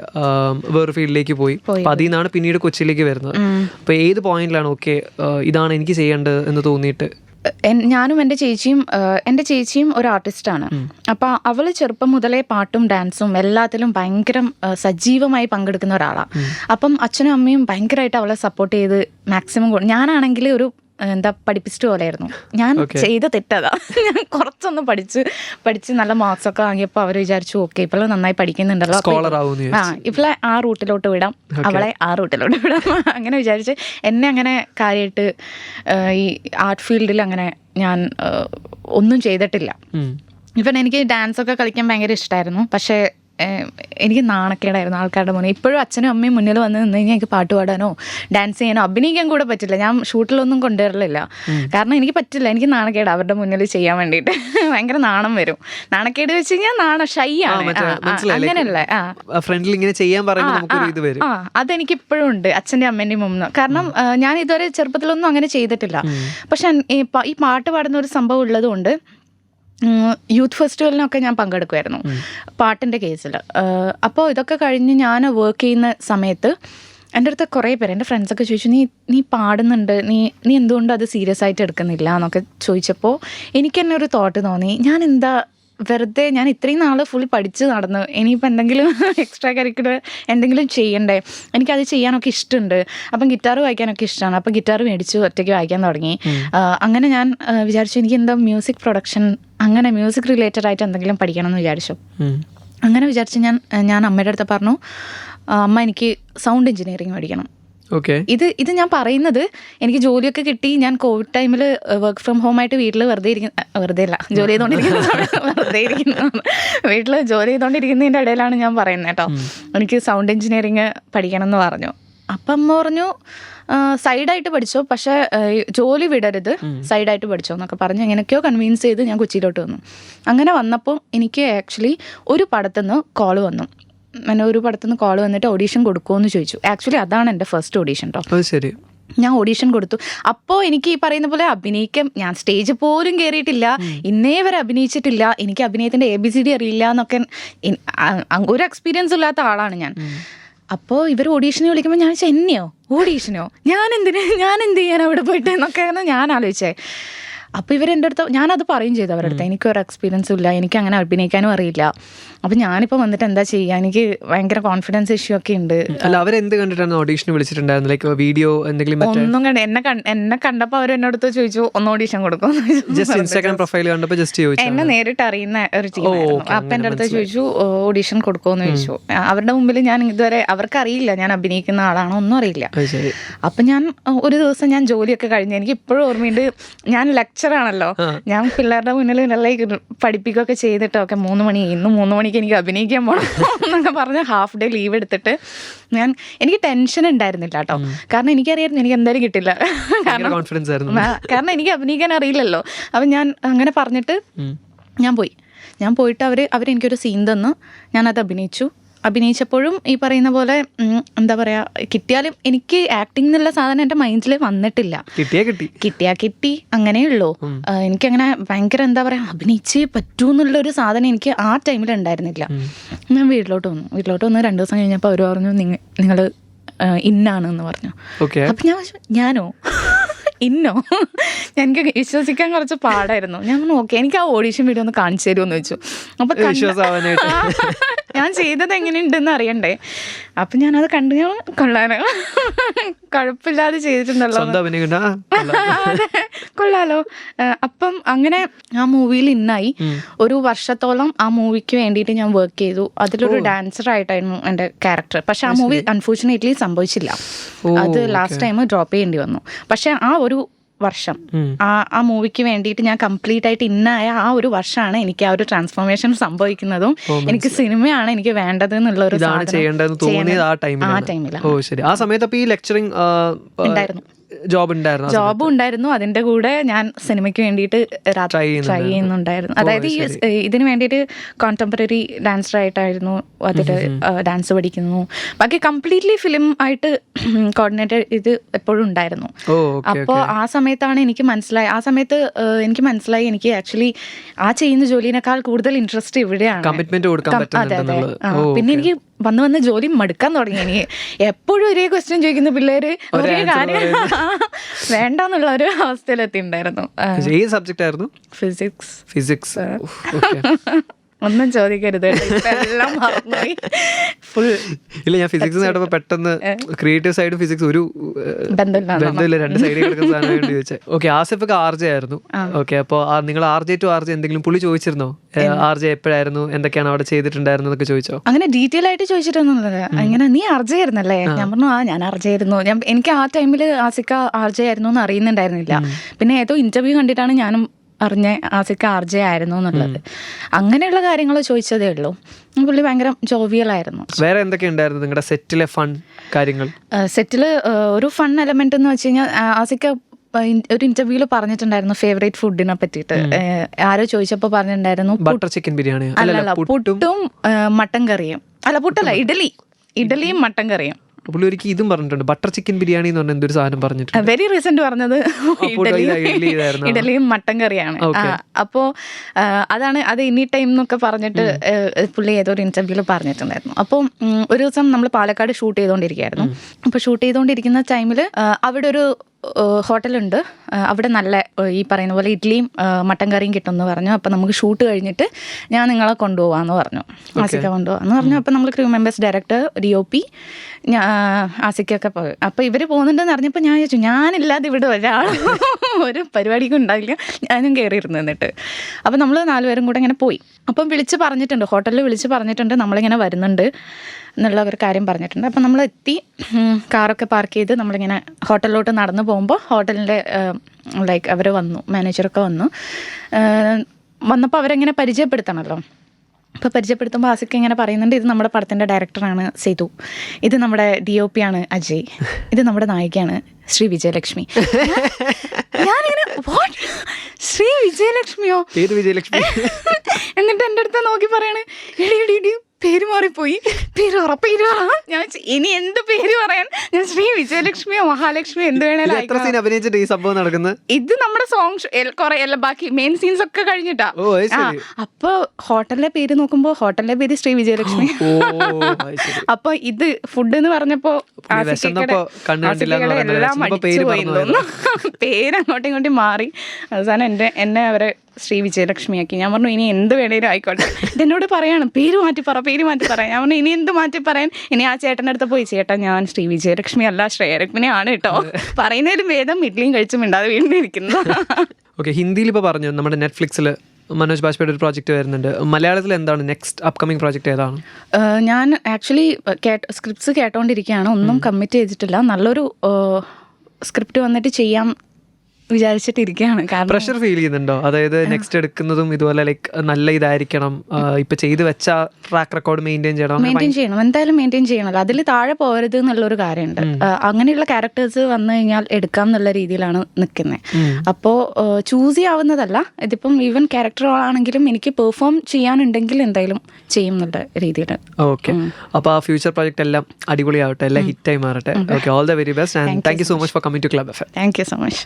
വേറെ ഫീൽഡിലേക്ക് പോയി. അപ്പൊ അതിൽ നിന്നാണ് പിന്നീട് കൊച്ചിയിലേക്ക് വരുന്നത്. അപ്പോൾ ഏത് പോയിന്റിലാണ് ഓക്കെ ഇതാണ് എനിക്ക് ചെയ്യേണ്ടത് എന്ന് തോന്നിയിട്ട് ഞാനും എന്റെ ചേച്ചിയും എന്റെ ചേച്ചിയും ഒരു ആർട്ടിസ്റ്റാണ്. അപ്പോൾ അവൾ ചെറുപ്പം മുതലേ പാട്ടും ഡാൻസും എല്ലാത്തിലും ഭയങ്കര സജീവമായി പങ്കെടുക്കുന്ന ഒരാളാണ് അപ്പം അച്ഛനും അമ്മയും ഭയങ്കരമായിട്ട് അവളെ സപ്പോർട്ട് ചെയ്ത് മാക്സിമം ഞാനാണെങ്കിൽ ഒരു എന്താ പഠിപ്പിച്ചിട്ട് പോലെയായിരുന്നു ഞാൻ ചെയ്ത തെറ്റതാ. ഞാൻ കുറച്ചൊന്ന് പഠിച്ച് പഠിച്ച് നല്ല മാർക്സ് ഒക്കെ വാങ്ങിയപ്പോൾ അവർ വിചാരിച്ചു ഓക്കെ ഇപ്പോൾ നന്നായി പഠിക്കുന്നുണ്ടല്ലോ. ആ ഇപ്പോളെ ആ റൂട്ടിലോട്ട് വിടാം. അവളെ ആ റൂട്ടിലോട്ട് വിടാം. അങ്ങനെ വിചാരിച്ച് എന്നെ അങ്ങനെ കാര്യമായിട്ട് ഈ ആർട്ട് ഫീൽഡിൽ അങ്ങനെ ഞാൻ ഒന്നും ചെയ്തിട്ടില്ല. ഇപ്പം എനിക്ക് ഡാൻസ് ഒക്കെ കളിക്കാൻ ഭയങ്കര ഇഷ്ടമായിരുന്നു പക്ഷേ എനിക്ക് നാണക്കേടായിരുന്നു ആൾക്കാരുടെ മുന്നിൽ. ഇപ്പോഴും അച്ഛനും അമ്മയും മുന്നിൽ വന്ന് നിന്ന് കഴിഞ്ഞാൽ എനിക്ക് പാട്ട് പാടാനോ ഡാൻസ് ചെയ്യാനോ അഭിനയിക്കാൻ കൂടെ പറ്റില്ല. ഞാൻ ഷൂട്ടിലൊന്നും കൊണ്ടുവരലില്ല. കാരണം എനിക്ക് പറ്റില്ല. എനിക്ക് നാണക്കേട് അവരുടെ മുന്നിൽ ചെയ്യാൻ വേണ്ടിയിട്ട്. ഭയങ്കര നാണം വരും. നാണക്കേട് വെച്ച് കഴിഞ്ഞാൽ നാണ ഷൈ ആണ്. അങ്ങനെയല്ലേ. ഫ്രണ്ടിൽ ഇങ്ങനെ ചെയ്യാൻ പറയുമ്പോൾ അതെനിക്ക് ഇപ്പോഴും ഉണ്ട്. അച്ഛന്റെ അമ്മേന്റെയും മുമ്പ് കാരണം ഞാൻ ഇതുവരെ ചെറുപ്പത്തിലൊന്നും അങ്ങനെ ചെയ്തിട്ടില്ല. പക്ഷെ ഈ പാട്ട് പാടുന്ന ഒരു സംഭവം ഉള്ളതുകൊണ്ട് യൂത്ത് ഫെസ്റ്റിവലിനൊക്കെ ഞാൻ പങ്കെടുക്കുമായിരുന്നു പാട്ടിന്റെ കേസിൽ അപ്പോൾ ഇതൊക്കെ കഴിഞ്ഞ് ഞാൻ വർക്ക് ചെയ്യുന്ന സമയത്ത് എന്റെ അടുത്ത് കുറേ പേര് എന്റെ ഫ്രണ്ട്സൊക്കെ ചോദിച്ചു നീ നീ പാടുന്നുണ്ട്. നീ നീ എന്തുകൊണ്ട് അത് സീരിയസ് ആയിട്ട് എടുക്കുന്നില്ല? എന്നൊക്കെ ചോദിച്ചപ്പോൾ എനിക്ക് തന്നെ ഒരു തോട്ട് തോന്നി. ഞാൻ എന്താ വെറുതെ ഞാൻ ഇത്രയും നാൾ ഫുൾ പഠിച്ച് നടന്നു ഇനിയിപ്പോൾ എന്തെങ്കിലും എക്സ്ട്രാ കരിക്കുലർ എന്തെങ്കിലും ചെയ്യണ്ടേ? എനിക്കത് ചെയ്യാനൊക്കെ ഇഷ്ടമുണ്ട് അപ്പം ഗിറ്റാർ വായിക്കാനൊക്കെ ഇഷ്ടമാണ്. അപ്പം ഗിറ്റാർ മേടിച്ചു ഒറ്റയ്ക്ക് വായിക്കാൻ തുടങ്ങി. അങ്ങനെ ഞാൻ വിചാരിച്ചു എനിക്ക് എന്താ മ്യൂസിക് പ്രൊഡക്ഷൻ അങ്ങനെ മ്യൂസിക് റിലേറ്റഡ് ആയിട്ട് എന്തെങ്കിലും പഠിക്കണം എന്ന് വിചാരിച്ചു അങ്ങനെ വിചാരിച്ച് ഞാൻ ഞാൻ അമ്മയുടെ അടുത്ത് പറഞ്ഞു അമ്മ എനിക്ക് സൗണ്ട് എഞ്ചിനീയറിംഗ് പഠിക്കണം. ഓക്കെ ഇത് ഇത് ഞാൻ പറയുന്നത് എനിക്ക് ജോലിയൊക്കെ കിട്ടി ഞാൻ കോവിഡ് ടൈമിൽ വർക്ക് ഫ്രം ഹോം ആയിട്ട് വീട്ടിൽ വെറുതെ ഇരിക്കുന്ന വെറുതെ അല്ല ജോലി ചെയ്തുകൊണ്ടിരിക്കുന്ന വെറുതെ ഇരിക്കുന്ന. വീട്ടിൽ ജോലി ചെയ്തുകൊണ്ടിരിക്കുന്നതിന്റെ ഇടയിലാണ് ഞാൻ പറയുന്നത് കേട്ടോ. എനിക്ക് സൗണ്ട് എഞ്ചിനീയറിങ് പഠിക്കണം എന്ന് പറഞ്ഞു. അപ്പം അമ്മ പറഞ്ഞു "ആ, സൈഡായിട്ട് പഠിച്ചോ? പക്ഷേ ജോലി വിടരുത്. സൈഡായിട്ട് പഠിച്ചോ എന്നൊക്കെ പറഞ്ഞ് എങ്ങനെയൊക്കെയോ കൺവിൻസ് ചെയ്ത് ഞാൻ കൊച്ചിയിലോട്ട് വന്നു. അങ്ങനെ വന്നപ്പോൾ എനിക്ക് ആക്ച്വലി ഒരു പടത്തുനിന്ന് കോൾ വന്നു. അങ്ങനെ ഒരു പടത്തുനിന്ന് കോൾ വന്നിട്ട് ഓഡീഷൻ കൊടുക്കുമെന്ന് ചോദിച്ചു. ആക്ച്വലി അതാണ് എന്റെ ഫസ്റ്റ് ഓഡീഷൻ കേട്ടോ ശരി. ഞാൻ ഓഡീഷൻ കൊടുത്തു. അപ്പോൾ എനിക്ക് ഈ പറയുന്ന പോലെ അഭിനയിക്കാൻ ഞാൻ സ്റ്റേജ് പോലും കയറിയിട്ടില്ല ഇന്നേ വരെ അഭിനയിച്ചിട്ടില്ല. എനിക്ക് അഭിനയത്തിന്റെ എ ബി സി ഡി അറിയില്ല എന്നൊക്കെ ഒരു എക്സ്പീരിയൻസ് ഇല്ലാത്ത ആളാണ് ഞാൻ. അപ്പോൾ ഇവർ ഓഡീഷന് വിളിക്കുമ്പോൾ ഞാൻ വെച്ചാൽ എന്നെയോ? ഓഡീഷനോ ഞാൻ എന്തിന് ഞാൻ എന്ത് ചെയ്യാൻ അവിടെ പോയിട്ട്? എന്നൊക്കെയാണ് ഞാൻ ആലോചിച്ചേ. അപ്പോൾ ഇവർ എന്റെ അടുത്ത് ഞാനത് പറയും ചെയ്തു അവരുടെ അടുത്ത്. എനിക്കൊരു എക്സ്പീരിയൻസും ഇല്ല. എനിക്ക് അങ്ങനെ അഭിനയിക്കാനും അറിയില്ല. അപ്പം ഞാനിപ്പോൾ വന്നിട്ട് എന്താ ചെയ്യുക എനിക്ക് ഭയങ്കര കോൺഫിഡൻസ് ഇഷ്യൂ ഒക്കെ ഉണ്ട്. അല്ല അവരെന്ത് കണ്ടിട്ടാണ് ഓഡീഷന് വിളിച്ചിട്ടുണ്ടായിരുന്നു ലൈക്ക് വീഡിയോ എന്തെങ്കിലും ഒന്നും കണ്ട് എന്നെ എന്നെ കണ്ടപ്പോൾ അവർ എന്നോട് ചോദിച്ചു ഒന്ന് ഓഡീഷൻ കൊടുക്കും ജസ്റ്റ് ഇൻസ്റ്റാഗ്രാം പ്രൊഫൈൽ കണ്ടപ്പോൾ ജസ്റ്റ് ചോദിച്ചു. എന്നെ നേരിട്ട് അറിയുന്ന ഒരു അപ്പൊ എന്റെ അടുത്ത് ചോദിച്ചു ഓഡീഷൻ കൊടുക്കുമെന്ന് ചോദിച്ചു. അവരുടെ മുമ്പിൽ ഞാൻ ഇതുവരെ അവർക്ക് അറിയില്ല ഞാൻ അഭിനയിക്കുന്ന ആളാണോ ഒന്നും അറിയില്ല. അപ്പൊ ഞാൻ ഒരു ദിവസം ഞാൻ ജോലിയൊക്കെ കഴിഞ്ഞ് എനിക്ക് ഇപ്പോഴും ഓർമ്മയുണ്ട് ഞാൻ ലെക്ചർ ആണല്ലോ. ഞാൻ പിള്ളേരുടെ മുന്നിൽ നല്ല പഠിപ്പിക്കുകയൊക്കെ ചെയ്തിട്ടൊക്കെ മൂന്ന് മണി ഇന്ന് മൂന്ന് മണിക്ക് എനിക്ക് അഭിനയിക്കാൻ പോകണം എന്നൊക്കെ പറഞ്ഞ് ഹാഫ് ഡേ ലീവ് എടുത്തിട്ട് ഞാൻ എനിക്ക് ടെൻഷൻ ഉണ്ടായിരുന്നില്ല കേട്ടോ. കാരണം എനിക്കറിയായിരുന്നു എനിക്ക് എന്തായാലും കിട്ടില്ല. കാരണം കാരണം എനിക്ക് അഭിനയിക്കാൻ അറിയില്ലല്ലോ. അപ്പം ഞാൻ അങ്ങനെ പറഞ്ഞിട്ട് ഞാൻ പോയി. ഞാൻ പോയിട്ട് അവർ അവരെനിക്കൊരു സീൻ തന്നു. ഞാനത് അഭിനയിച്ചു. അഭിനയിച്ചപ്പോഴും ഈ പറയുന്ന പോലെ എന്താ പറയാ കിട്ടിയാലും എനിക്ക് ആക്ടിംഗ് എന്നുള്ള സാധനം എന്റെ മൈൻഡിൽ വന്നിട്ടില്ല. കിട്ടിയാ കിട്ടി. കിട്ടിയാ കിട്ടി അങ്ങനെയുള്ളൂ. എനിക്ക് അങ്ങനെ ഭയങ്കര എന്താ പറയാ അഭിനയിച്ചേ പറ്റൂ എന്നുള്ള ഒരു സാധനം എനിക്ക് ആ ടൈമിൽ ഉണ്ടായിരുന്നില്ല. ഞാൻ വീട്ടിലോട്ട് വന്നു. വീട്ടിലോട്ട് വന്ന് രണ്ട് ദിവസം കഴിഞ്ഞപ്പോൾ അവർ പറഞ്ഞു നിങ്ങൾ ഇന്നാണ് എന്ന് പറഞ്ഞു. അപ്പൊ ഞാൻ ഞാനോ? ഇന്നോ? എനിക്ക് വിശ്വസിക്കാൻ കുറച്ച് പാടായിരുന്നു. ഞാൻ പറഞ്ഞു ഓക്കെ എനിക്ക് ആ ഓഡീഷൻ വീഡിയോ ഒന്ന് കാണിച്ചു തരുമെന്ന് വെച്ചു അപ്പൊ. ഞാൻ ചെയ്തത് എങ്ങനെയുണ്ടെന്ന് അറിയണ്ടേ. അപ്പൊ ഞാനത് കണ്ടു. ഞാൻ കൊള്ളാനോ കുഴപ്പമില്ലാതെ ചെയ്തിട്ടുണ്ടല്ലോ. കൊള്ളാലോ. അപ്പം അങ്ങനെ ആ മൂവിയിൽ ഇന്നായി. ഒരു വർഷത്തോളം ആ മൂവിക്ക് വേണ്ടിയിട്ട് ഞാൻ വർക്ക് ചെയ്തു. അതിലൊരു ഡാൻസർ ആയിട്ടായിരുന്നു എന്റെ ക്യാരക്ടർ പക്ഷെ ആ മൂവി അൺഫോർച്ചുനേറ്റ്ലി സംഭവിച്ചില്ല. അത് ലാസ്റ്റ് ടൈം ഡ്രോപ്പ് ചെയ്യേണ്ടി വന്നു. പക്ഷെ ആ ഒരു വർഷം. ആ ആ മൂവിക്ക് വേണ്ടിയിട്ട് ഞാൻ കംപ്ലീറ്റ് ആയിട്ട് ഇന്നായ ആ ഒരു വർഷമാണ് എനിക്ക് ആ ഒരു ട്രാൻസ്ഫോർമേഷൻ സംഭവിക്കുന്നതും. എനിക്ക് സിനിമയാണ് എനിക്ക് വേണ്ടത് എന്നുള്ള ഒരു ആ ടൈമിൽ ആ സമയത്ത് ഈ ലെക്ചറിങ് ഉണ്ടായിരുന്നു. ജോബ് ഉണ്ടായിരുന്നു ജോബ് ഉണ്ടായിരുന്നു അതിന്റെ കൂടെ ഞാൻ സിനിമയ്ക്ക് വേണ്ടിയിട്ട് ട്രൈ ചെയ്യുന്നുണ്ടായിരുന്നു. അതായത് ഈ ഇതിന് വേണ്ടിയിട്ട് കോണ്ടംപററി ഡാൻസർ ആയിട്ടായിരുന്നു അതിൽ ഡാൻസ് പഠിക്കുന്നു. ബാക്കി കംപ്ലീറ്റ്ലി ഫിലിം ആയിട്ട് കോർഡിനേറ്റ് ഇത് എപ്പോഴും ഉണ്ടായിരുന്നു. അപ്പോൾ ആ സമയത്താണ് എനിക്ക് മനസ്സിലായി ആ സമയത്ത് എനിക്ക് മനസ്സിലായി എനിക്ക് ആക്ച്വലി ആ ചെയ്യുന്ന ജോലിനേക്കാൾ കൂടുതൽ ഇൻട്രസ്റ്റ് ഇവിടെയാണ്. കമ്മിറ്റ്മെന്റ് കൊടുക്കാൻ അതെ അതെ. പിന്നെ എനിക്ക് വന്ന് വന്ന് ജോലി മടുക്കാൻ തുടങ്ങി എനിക്ക് എപ്പോഴും ഒരേ ക്വസ്റ്റ്യൻ ചോദിക്കുന്ന പിള്ളേര് ഒരേ കാര്യം വേണ്ടെന്നുള്ള ഒരു അവസ്ഥയിലെത്തിണ്ടായിരുന്നു ഏത് സബ്ജക്റ്റ് ആയിരുന്നു? ഫിസിക്സ് ഫിസിക്സ് ഒന്നും ചോദിക്കരുത്. എല്ലാം ഫുൾ ഇല്ല ഞാൻ ഫിസിക്സ് നേടുമ്പോ പെട്ടെന്ന് ക്രിയേറ്റീവ് സൈഡ് ഫിസിക്സ് ഒരു ബന്ധമില്ല രണ്ട് സൈഡിൽ കിടക്കുന്ന ചോദിച്ചത് ഓക്കെ ആസിഫ് ഒക്കെ ആർ ജെ ആയിരുന്നു. ഓക്കെ അപ്പോൾ നിങ്ങൾ ആർജെ ടു ആർജെ എന്തെങ്കിലും പുള്ളി ചോദിച്ചിരുന്നോ? ആർജെ എപ്പോഴായിരുന്നു? എന്തൊക്കെയാണ് അവിടെ ചെയ്തിട്ടുണ്ടായിരുന്നു ചെയ്തിട്ടുണ്ടായിരുന്നതൊക്കെ ചോദിച്ചോ? അങ്ങനെ ഡീറ്റെയിൽ ആയിട്ട് ചോദിച്ചിട്ടൊന്നുമില്ല അങ്ങനെ നീ ആർജെ ആയിരുന്നല്ലേ? ഞാൻ പറഞ്ഞു ആ ഞാൻ ആയിരുന്നു. ഞാൻ എനിക്ക് ആ ടൈമിൽ ആസിക്ക ആർജെ ആയിരുന്നു എന്ന് അറിയുന്നുണ്ടായിരുന്നില്ല. പിന്നെ ഏതോ ഇന്റർവ്യൂ കണ്ടിട്ടാണ് ഞാനും അറിഞ്ഞ ആസിക്ക ആർജെ ആയിരുന്നു എന്നുള്ളത് അങ്ങനെയുള്ള കാര്യങ്ങൾ ചോദിച്ചതേ ഉള്ളൂ. പുള്ളി ഭയങ്കര ജോവിയലായിരുന്നു വേറെ എന്തൊക്കെ ഉണ്ടായിരുന്നു നിങ്ങളുടെ സെറ്റിലെ ഫൺ കാര്യങ്ങൾ? സെറ്റിൽ ഒരു ഫൺ എലമെന്റ് എന്ന് വെച്ച് കഴിഞ്ഞാൽ ആസിക്ക ഒരു ഇന്റർവ്യൂൽ പറഞ്ഞിട്ടുണ്ടായിരുന്നു ഫേവറേറ്റ് ഫുഡിനെ പറ്റിയിട്ട്. ആരോ ചോദിച്ചപ്പോ പറഞ്ഞിട്ടുണ്ടായിരുന്നു ബട്ടർ ചിക്കൻ ബിരിയാണി. അല്ലല്ല പുട്ടും മട്ടൻ കറിയും. അല്ല പുട്ടല്ല ഇഡലി. ഇഡലിയും മട്ടൻ കറിയും. പുള്ളി ഒരിക്കൽ ഇതും പറഞ്ഞിട്ടുണ്ട്. ബട്ടർ ചിക്കൻ ബിരിയാണി എന്ന് പറഞ്ഞ എന്തൊരു സാധനം പറഞ്ഞിട്ടുണ്ട്. വെരി റീസെന്റ് പറഞ്ഞത്? ഇഡലിയും മട്ടൻ കറിയാണ്. അപ്പോ അതാണ് അത് ഇനി ടൈം എന്നൊക്കെ പറഞ്ഞിട്ട് പുള്ളി ഏതോ ഒരു പറഞ്ഞിട്ടുണ്ടായിരുന്നു. അപ്പോൾ ഒരു ദിവസം നമ്മൾ പാലക്കാട് ഷൂട്ട് ചെയ്തുകൊണ്ടിരിക്കുകയായിരുന്നു അപ്പോൾ ഷൂട്ട് ചെയ്തുകൊണ്ടിരിക്കുന്ന ടൈമിൽ അവിടെ ഒരു ഹോട്ടലുണ്ട്. അവിടെ നല്ല ഈ പറയുന്ന പോലെ ഇഡ്ഡലിയും മട്ടൻ കറിയും കിട്ടുമെന്ന് പറഞ്ഞു. അപ്പം നമുക്ക് ഷൂട്ട് കഴിഞ്ഞിട്ട് ഞാൻ നിങ്ങളെ കൊണ്ടുപോകാമെന്ന് പറഞ്ഞു. ആസിക്ക കൊണ്ടുപോകാമെന്ന് പറഞ്ഞു. അപ്പം നമ്മൾ crew members director D O P ആസിക്കൊക്കെ പോയി. അപ്പം ഇവർ പോകുന്നുണ്ടെന്ന് അറിഞ്ഞപ്പോൾ ഞാൻ ചോദിച്ചു ഞാനില്ലാതെ ഇവിടെ ഒരാൾ ഒരു പരിപാടിക്കും ഉണ്ടാവില്ല. ഞാനും കയറിയിരുന്നു എന്നിട്ട്. അപ്പം നമ്മൾ നാലുപേരും കൂടെ ഇങ്ങനെ പോയി. അപ്പം വിളിച്ച് പറഞ്ഞിട്ടുണ്ട് ഹോട്ടലിൽ വിളിച്ച് പറഞ്ഞിട്ടുണ്ട് നമ്മളിങ്ങനെ വരുന്നുണ്ട്. എന്നുള്ള ഒരു കാര്യം പറഞ്ഞിട്ടുണ്ട്. അപ്പോൾ നമ്മൾ എത്തി കാറൊക്കെ പാർക്ക് ചെയ്ത് നമ്മളിങ്ങനെ ഹോട്ടലിലോട്ട് നടന്നു പോകുമ്പോൾ ഹോട്ടലിന്റെ ലൈക്ക് അവർ വന്നു മാനേജറൊക്കെ വന്നു. വന്നപ്പോൾ അവരെങ്ങനെ പരിചയപ്പെടുത്തണമല്ലോ അപ്പോൾ പരിചയപ്പെടുത്തുമ്പോൾ ആസിക്ക് ഇങ്ങനെ പറയുന്നുണ്ട് ഇത് നമ്മുടെ പടത്തിന്റെ ഡയറക്ടറാണ് സേതു. ഇത് നമ്മുടെ ഡി ഒ പി ആണ് അജയ്. ഇത് നമ്മുടെ നായികയാണ് ശ്രീ വിജയലക്ഷ്മി. ഞാനിങ്ങനെ വാട്ട് ശ്രീ വിജയലക്ഷ്മിയോ? ഏത് വിജയലക്ഷ്മി? എന്നിട്ട് എന്റെ അടുത്ത് നോക്കി പറയാണ് എടി എടി എടി പേര് മാറിപ്പോയി. പേര് പറ പേര് പറ. ഞാൻ ഇനി എന്ത് പേര് പറയാൻ? ഞാൻ ശ്രീ വിജയലക്ഷ്മിയോ മഹാലക്ഷ്മിയോ എന്ത് വേണേലും അഭിനയിച്ചിട്ട് ഈ സംഭവം നടക്കുന്നത്? ഇത് നമ്മുടെ സോങ് കുറെ എല്ലാം ബാക്കി മെയിൻ സീൻസ് ഒക്കെ കഴിഞ്ഞിട്ടാ. അപ്പൊ ഹോട്ടലിലെ പേര് നോക്കുമ്പോ ഹോട്ടലിന്റെ പേര് ശ്രീ വിജയലക്ഷ്മി. അപ്പൊ ഇത് ഫുഡ് എന്ന് പറഞ്ഞപ്പോ എല്ലാം പേര് അങ്ങോട്ടും ഇങ്ങോട്ടും മാറി. അവസാനം എന്റെ എന്നെ അവരെ ശ്രീ വിജയലക്ഷ്മിയാക്കി. ഞാൻ പറഞ്ഞു ഇനി എന്ത് വേണേലും ആയിക്കോട്ടെ. ഇതെന്നോട് പറയാണ്. പേര് മാറ്റി പറ പേര് മാറ്റി പറയാം ഞാൻ പറഞ്ഞു ഇനി എന്ത് മാറ്റി പറയാൻ? ഇനി ആ ചേട്ടന്റെ അടുത്ത് പോയി ചേട്ടാ ഞാൻ ശ്രീ വിജയലക്ഷ്മി അല്ല ശ്രേയലക്ഷ്മിനെ ആണ് കേട്ടോ. പറയുന്നതിലും ഭേദം ഇഡ്ലിയും കഴിച്ചും മിണ്ടാതെ വീണ്ടിരിക്കുന്നു ഓക്കെ ഹിന്ദിയിൽ ഇപ്പോൾ പറഞ്ഞു നമ്മുടെ നെറ്റ്ഫ്ലിക്സിൽ മനോജ് ബാജ്പേയുടെ ഒരു പ്രോജക്റ്റ് വരുന്നുണ്ട്. മലയാളത്തിൽ എന്താണ് നെക്സ്റ്റ് അപ്കമിങ് പ്രോജക്റ്റ് ഏതാണ്? ഞാൻ ആക്ച്വലി സ്ക്രിപ്റ്റ്സ് കേട്ടോണ്ടിരിക്കുകയാണ് ഒന്നും കമ്മിറ്റ് ചെയ്തിട്ടില്ല. നല്ലൊരു സ്ക്രിപ്റ്റ് വന്നിട്ട് ചെയ്യാം വിചാരിച്ചിട്ടിരിക്കുകയാണ് കാരണം പ്രഷർ ഫീൽ ചെയ്യുന്നുണ്ടോ? അതായത് നെക്സ്റ്റ് എടുക്കുന്നതും ഇതുപോലെ ലൈക്ക് നല്ല ഇതായിരിക്കണം ഇപ്പൊ ചെയ്തു വെച്ച ട്രാക്ക് റെക്കോർഡ് മെയിന്റെയിൻ ചെയ്യണം മെയിന്റെയിൻ ചെയ്യണം. എന്തായാലും മെയിന്റെയിൻ ചെയ്യണമല്ലോ അതിൽ താഴെ പോകരുത് എന്നുള്ളൊരു കാര്യമുണ്ട്. അങ്ങനെയുള്ള ക്യാരക്ടേഴ്സ് വന്നു കഴിഞ്ഞാൽ എടുക്കാം എന്നുള്ള രീതിയിലാണ് നിൽക്കുന്നത് അപ്പോൾ ചൂസ് ചെയ്യാവുന്നതല്ല. ഇതിപ്പം ഈവൻ ക്യാരക്ടർ ആണെങ്കിലും എനിക്ക് പെർഫോം ചെയ്യാനുണ്ടെങ്കിൽ എന്തായാലും ചെയ്യും എന്നുള്ള രീതിയിൽ ഓക്കെ അപ്പൊ ആ ഫ്യൂച്ചർ പ്രോജക്റ്റ് എല്ലാം അടിപൊളിയാവട്ടെ എല്ലാം ഹിറ്റായി മാറട്ടെ okay all the very best and thank you so much for coming to club F thank you so much